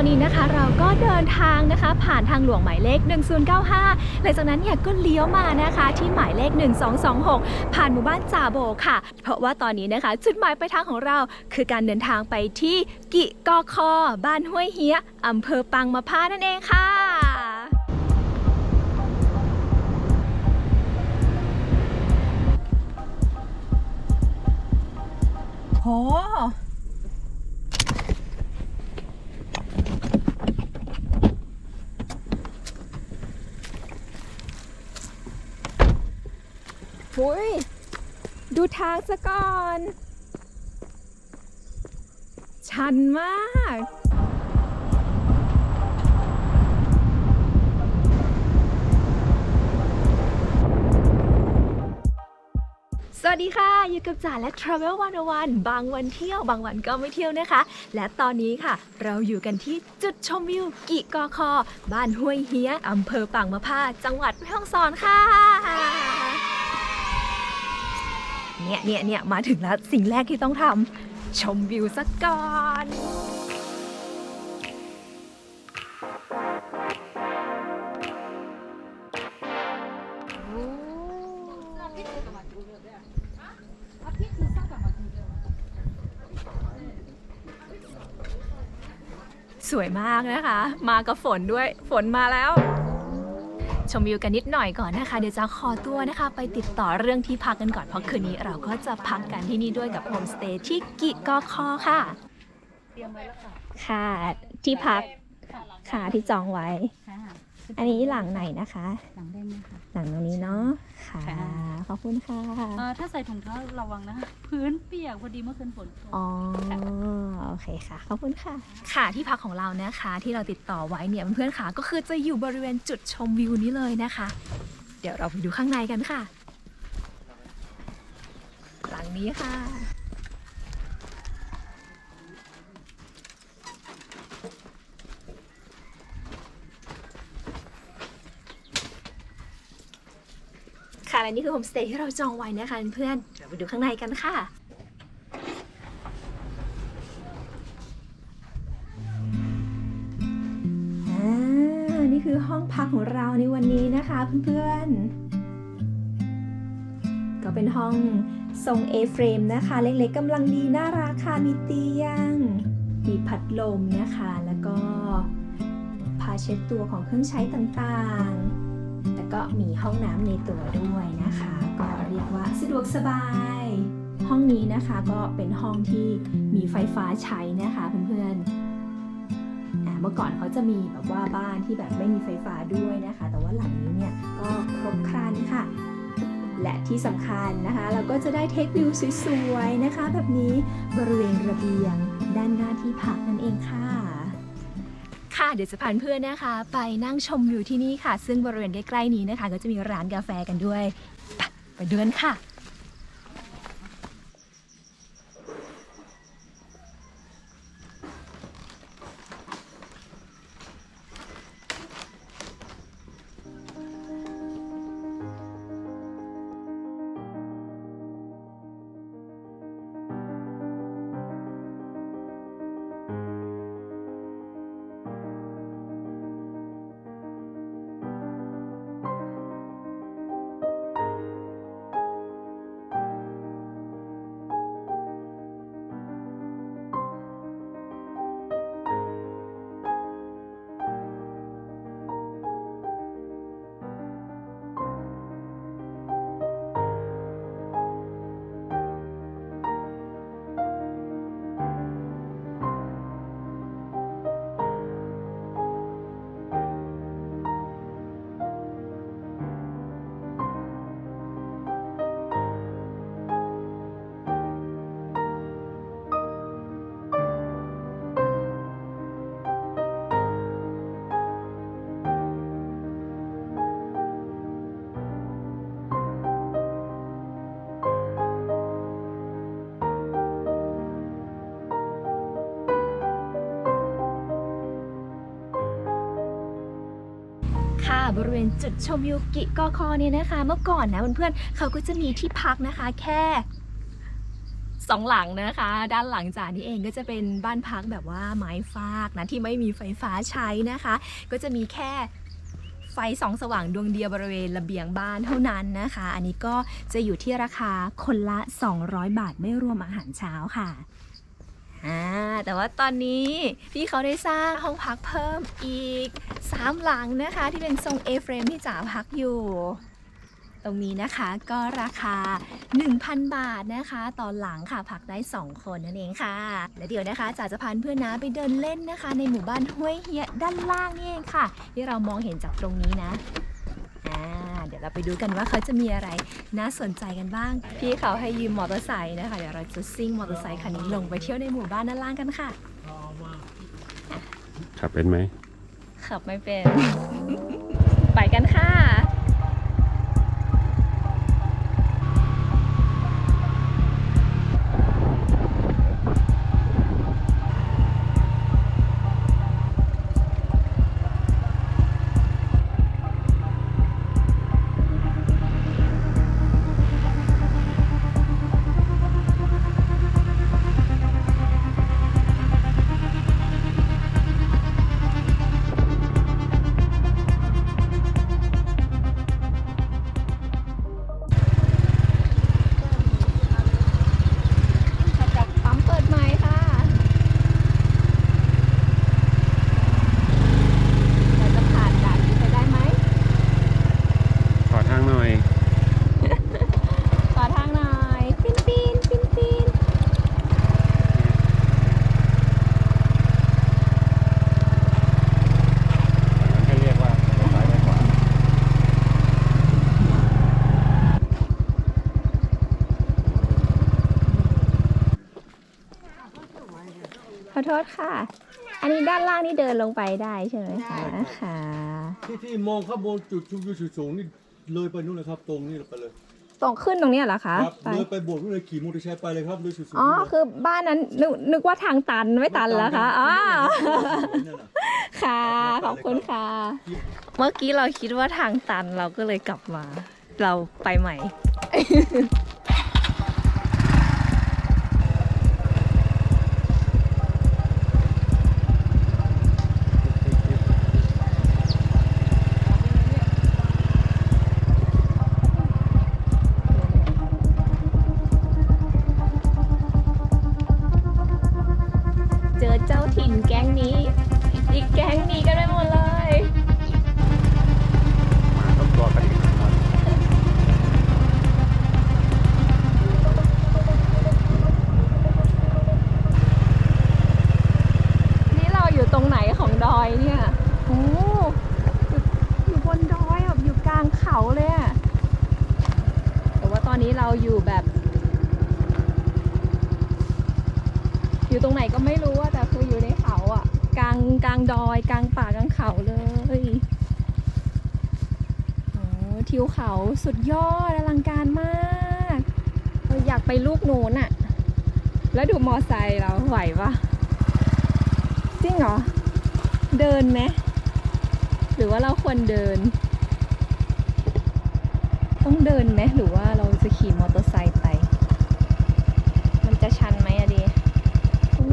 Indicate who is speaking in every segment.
Speaker 1: ตอนนี้นะคะเราก็เดินทางนะคะ ผ่านทางหลวงหมายเลข 1095 หลังจากนั้นเนี่ยก็เลี้ยวมานะคะที่หมายเลข 1226 ผ่านหมู่บ้านจาโบค่ะ เพราะว่าตอนนี้นะคะ จุดหมายปลายทางของเราคือการเดินทางไปที่กิกอคอ บ้านห้วยเฮียอำเภอปังมะพร้านั่นเองค่ะโห หุยดูทางซะก่อน ชันมากสวัสดีค่ะอยู่กับจ๋าและ Travel 101บางวันเที่ยวบางวันก็ไม่เที่ยวนะคะ และตอนนี้ค่ะ เราอยู่กันที่จุดชมวิวกิกอคอ บ้านห้วยเฮียอำเภอปางมะพร้าจังหวัดแม่ฮ่องสอนค่ะ เนี่ยเนี่ยเนี่ยมาถึงแล้วสิ่งแรกที่ต้องทำชมวิวสักก่อนสวยมากนะคะ มากับฝนด้วย ฝนมาแล้ว ชมวิวกันนิดหน่อยก่อนนะคะ เดี๋ยวจะขอตัวนะคะ ไปติดต่อเรื่องที่พักกันก่อน เพราะคืนนี้เราก็จะพักกันที่นี่ด้วยกับโฮมสเตย์ที่กิกอคอค่ะ
Speaker 2: เตรียมไว้แล้วค่ะ
Speaker 1: ค่ะ ที่พักค่ะที่จองไว้
Speaker 2: ค่ะ
Speaker 1: อันนี้หลังไหนนะคะ
Speaker 2: หลังได้ไหมคะ
Speaker 1: หลังตรงนี้เนาะค่ะ
Speaker 2: ค่ะ
Speaker 1: ขอบคุณค่ะ
Speaker 2: เอ่อถ้าใส่ถุงเท้าระวังนะคะพื้นเปียกพอดีเมื่อคืนฝนตก
Speaker 1: อ๋อ โอเคค่ะ ขอบคุณค่ะ ค่ะที่พักของเรานะคะ ที่เราติดต่อไว้เนี่ยเพื่อนๆค่ะ ก็คือจะอยู่บริเวณจุดชมวิวนี้เลยนะคะ เดี๋ยวเราไปดูข้างในกันค่ะ หลังนี้ค่ะ ค่ะและนี่คือโฮมสเตย์ที่เราจองไว้นะคะเพื่อนเดี๋ยวไปดูข้างในกันค่ะอ่านี่คือห้องพักของเราในวันนี้นะคะเพื่อนๆ ก็เป็นห้องทรง A frame นะคะ เล็กๆกำลังดีน่ารักค่ะมีเตียง มีพัดลมนะคะ แล้วก็ผ้าเช็ดตัวของเครื่องใช้ต่างๆ ก็มีห้องน้ำในตัวด้วยนะคะ ก็เรียกว่าสะดวกสบาย ห้องนี้นะคะก็เป็นห้องที่มีไฟฟ้าใช้นะคะเพื่อนๆเมื่อก่อนเขาจะมีแบบว่าบ้านที่แบบไม่มีไฟฟ้าด้วยนะคะ แต่ว่าหลังนี้เนี่ยก็ครบครันค่ะ และที่สำคัญนะคะ เราก็จะได้เทควิวสวยๆนะคะ แบบนี้บริเวณระเบียงด้านหน้าที่พักนั่นเองค่ะ ค่ะ เดี๋ยวจะพาเพื่อนนะคะ ไปนั่งชมวิวที่นี่ค่ะ ซึ่งบริเวณใกล้ๆนี้นะคะ ก็จะมีร้านกาแฟกันด้วย ไปเดินค่ะ บริเวณจุดชมวิวกิกอคอเนี่ยนะคะ เมื่อก่อนนะเพื่อนๆเขาก็จะมีที่พักนะคะ แค่สองหลังนะคะ ด้านหลังจากนี้เองก็จะเป็นบ้านพักแบบว่าไม้ฟากนะที่ไม่มีไฟฟ้าใช้นะคะ ก็จะมีแค่ไฟสองสว่างดวงเดียวบริเวณระเบียงบ้านเท่านั้นนะคะ อันนี้ก็จะอยู่ที่ราคาคนละ 200 บาทไม่รวมอาหารเช้าค่ะ อ่าแต่ว่าตอนนี้พี่เขาได้สร้างห้องพักเพิ่มอีก 3 หลังนะคะ ที่เป็นทรง A frame ที่จ๋าพักอยู่ ตรงนี้นะคะก็ราคา 1,000 บาทนะคะ ตอนหลังค่ะพักได้ 2 คนนั่นเองค่ะ และเดี๋ยวนะคะจ๋าจะพาเพื่อนนะไปเดินเล่นนะคะ ในหมู่บ้านห้วยเฮียด้านล่างนี่เองค่ะ ที่เรามองเห็นจากตรงนี้นะ ดี๋ยวเราไปดูกันว่าเขาจะมีอะไรน่าสนใจกันบ้าง พี่เขาให้ยืมมอเตอร์ไซค์นะคะ เดี๋ยวเราจะซิ่งมอเตอร์ไซค์คันนี้ลงไปเที่ยวในหมู่บ้านด้านล่างกันค่ะ
Speaker 3: ขับเป็นไหม
Speaker 1: ขับไม่เป็น ไปกันค่ะ โทษค่ะ อันนี้ด้านล่างนี่เดินลงไปได้ใช่ไหมคะค่ะ
Speaker 4: ที่ที่มองข้างบนจุดชุมจุดสูงนี่เลยไปนู่นเลยครับ ตรงนี้ไปเลย
Speaker 1: ตรงขึ้นตรงเนี้ยเหรอคะ
Speaker 4: ครับ
Speaker 1: ไป
Speaker 4: เลยไปโบสถ์นู่นเลยขี่มอเตอร์ไซค์ไปเลยครับเลยสุดๆ
Speaker 1: อ๋อ
Speaker 4: นู่นเลย
Speaker 1: คือบ้านนั้นนึกนึกว่าทางตันไม่ตันแล้วคะอ๋อ
Speaker 4: นั่นน่ะ
Speaker 1: ค่ะขอบคุณค่ะ เมื่อกี้เราคิดว่าทางตันเราก็เลยกลับมา เราไปใหม่ อนนี้เราอยู่แบบ อยู่ตรงไหนก็ไม่รู้อะแต่คืออยู่ในเขาอะกลางกลางดอยกลางป่ากลางเขาเลยโอ้ทิวเขาสุดยอดอลังการมากอยากไปลูกโน้นอะแล้วดูมอไซค์เราไหวปะจริงเหรอ เดินไหมหรือว่าเราควรเดิน ต้องเดินไหมหรือว่า ขี่มอเตอร์ไซค์ไป มันจะชันไหมอะดีโอ้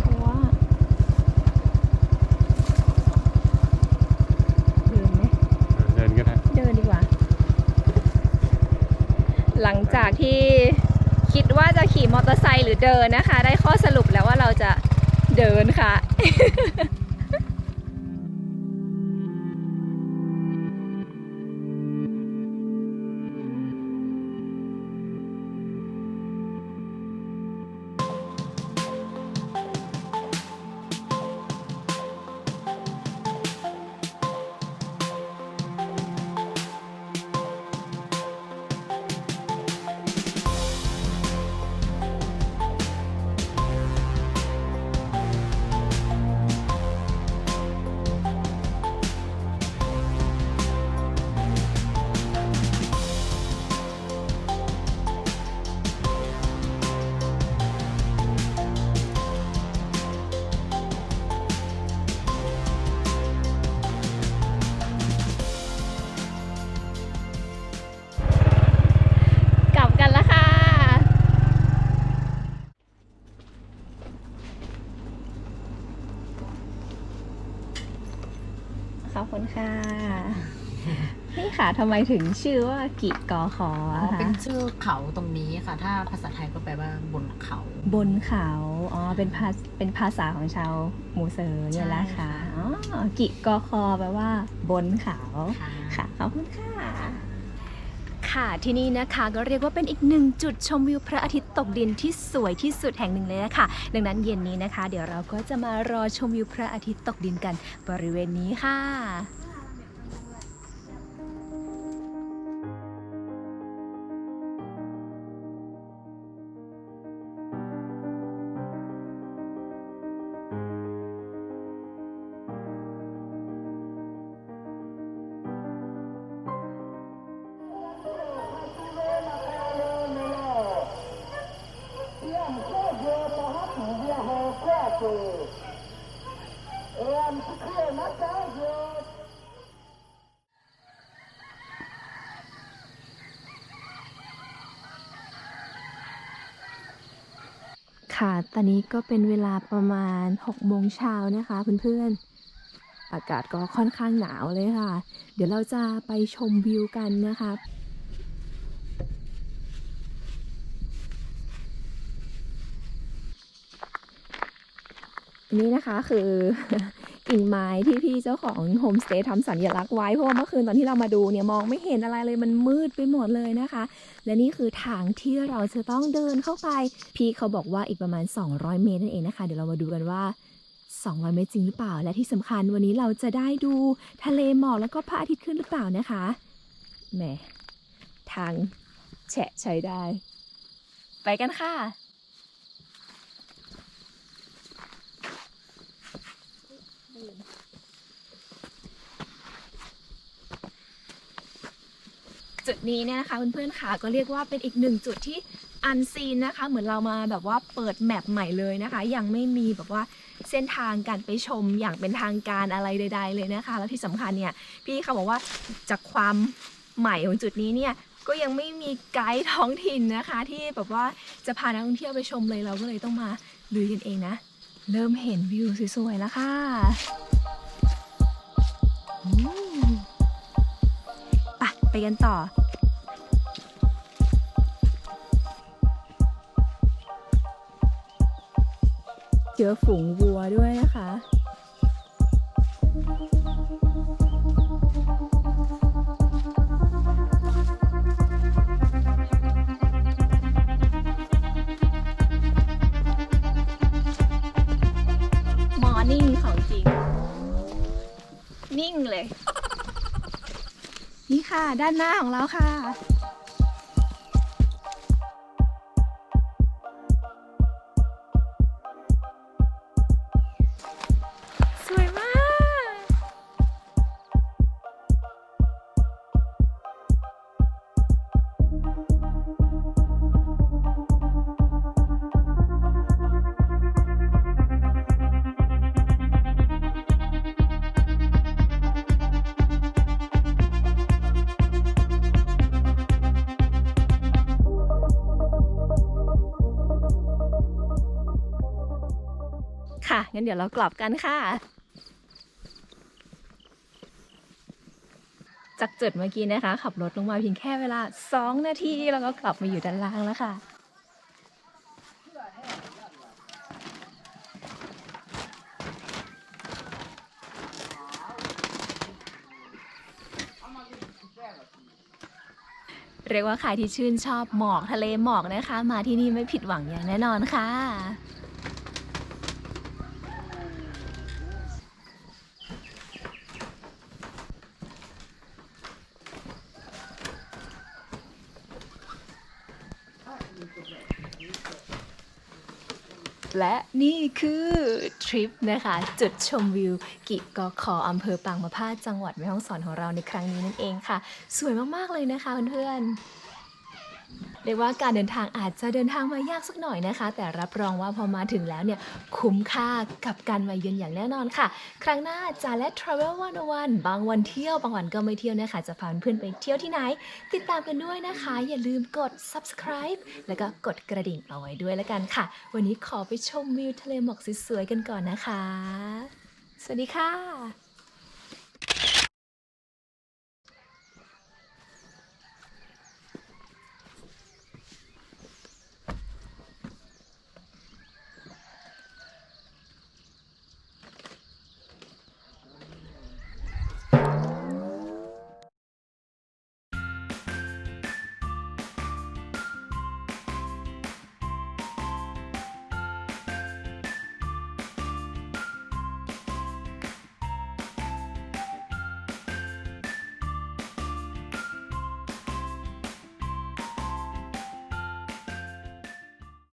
Speaker 1: เพราะว่าเดินไหม
Speaker 3: เดินก็ได้
Speaker 1: เดินดีกว่า หลังจากที่คิดว่าจะขี่มอเตอร์ไซค์หรือเดินนะคะ ได้ข้อสรุปแล้วว่าเราจะเดินค่ะ ทำไมถึงชื่อว่ากิกอคอ
Speaker 5: อ๋อ
Speaker 1: อะคะ
Speaker 5: เป็นชื่อเขาตรงนี้ค่ะ ถ้าภาษาไทยก็แปลว่าบนเขา
Speaker 1: บนเขาอ๋อเป็นภาเป็นภาษาของชาวมูเซอร์เนี่ยแหละ
Speaker 5: ใช่
Speaker 1: ค่ะ
Speaker 5: ค่ะ
Speaker 1: อ๋อกิกอคอแปลว่า บนเขา
Speaker 5: ค่ะ
Speaker 1: ค่ะขอบคุณค่ะ ค่ะที่นี่นะคะก็เรียกว่าเป็นอีกหนึ่งจุดชมวิวพระอาทิตย์ตกดินที่สวยที่สุดแห่งหนึ่งเลยนะคะดังนั้นเย็นนี้นะคะ เดี๋ยวเราก็จะมารอชมวิวพระอาทิตย์ตกดินกันบริเวณนี้ค่ะ ค่ะ ตอนนี้ก็เป็นเวลาประมาณ6โมงเช้านะคะเพื่อนๆ อากาศก็ค่อนข้างหนาวเลยค่ะ เดี๋ยวเราจะไปชมวิวกันนะคะนี่นะคะคือ กิ่งไม้ที่พี่เจ้าของโฮมสเตย์ทำสัญลักษณ์ไว้เพราะว่าเมื่อคืนตอนที่เรามาดูเนี่ยมองไม่เห็นอะไรเลยมันมืดไปหมดเลยนะคะ และนี่คือทางที่เราจะต้องเดินเข้าไป พี่เขาบอกว่าอีกประมาณ 200 เมตรนั่นเองนะคะ เดี๋ยวเรามาดูกันว่า 200 เมตรจริงหรือเปล่า และที่สำคัญวันนี้เราจะได้ดูทะเลหมอกแล้วก็พระอาทิตย์ขึ้นหรือเปล่านะคะแหมทางแฉะใช้ได้ ไปกันค่ะ จุดนี้เนี่ยนะคะเพื่อนๆค่ะก็เรียกว่าเป็นอีกหนึ่งจุดที่อันซีนนะคะ เหมือนเรามาแบบว่าเปิดแมปใหม่เลยนะคะ ยังไม่มีแบบว่าเส้นทางการไปชมอย่างเป็นทางการอะไรใด ๆ เลยนะคะ แล้วที่สำคัญเนี่ยพี่เขาบอกว่าจากความใหม่ของจุดนี้เนี่ยก็ยังไม่มีไกด์ท้องถิ่นนะคะ ที่แบบว่าจะพานักท่องเที่ยวไปชมเลยเราก็เลยต้องมาลุยกันเองนะ เริ่มเห็นวิวสวยๆแล้วค่ะ ไปกันต่อ เจอฝูงวัวด้วยนะคะ ค่ะ ด้านหน้าของเราค่ะ ค่ะ งั้นเดี๋ยวเรากลับกันค่ะ จากจุดเมื่อกี้นะคะ ขับรถลงมาเพียงแค่เวลา 2 นาทีแล้วก็กลับมาอยู่ด้านล่างแล้วค่ะเรียกว่าใครที่ชื่นชอบหมอกทะเลหมอกนะคะ มาที่นี่ไม่ผิดหวังอย่างแน่นอนค่ะ และนี่คือทริปนะคะ จุดชมวิว กิกอคออำเภอปางมะพร้าจังหวัดแม่ฮ่องสอนของเราในครั้งนี้นั่นเองค่ะ สวยมาก ๆ เลยนะคะเพื่อนๆ เรียกว่าการเดินทางอาจจะเดินทางมายากสักหน่อยนะคะ แต่รับรองว่าพอมาถึงแล้วเนี่ยคุ้มค่ากับการมาเยือนอย่างแน่นอนค่ะ ครั้งหน้าจาและ Travel 101 บางวันเที่ยวบางวันก็ไม่เที่ยวนะคะจะพาเพื่อนไปเที่ยวที่ไหน ติดตามกันด้วยนะคะ อย่าลืมกด subscribe แล้วก็กดกระดิ่งเอาไว้ด้วยแล้วกันค่ะ วันนี้ขอไปชมวิวทะเลหมอกสวยๆกันก่อนนะคะ สวัสดีค่ะ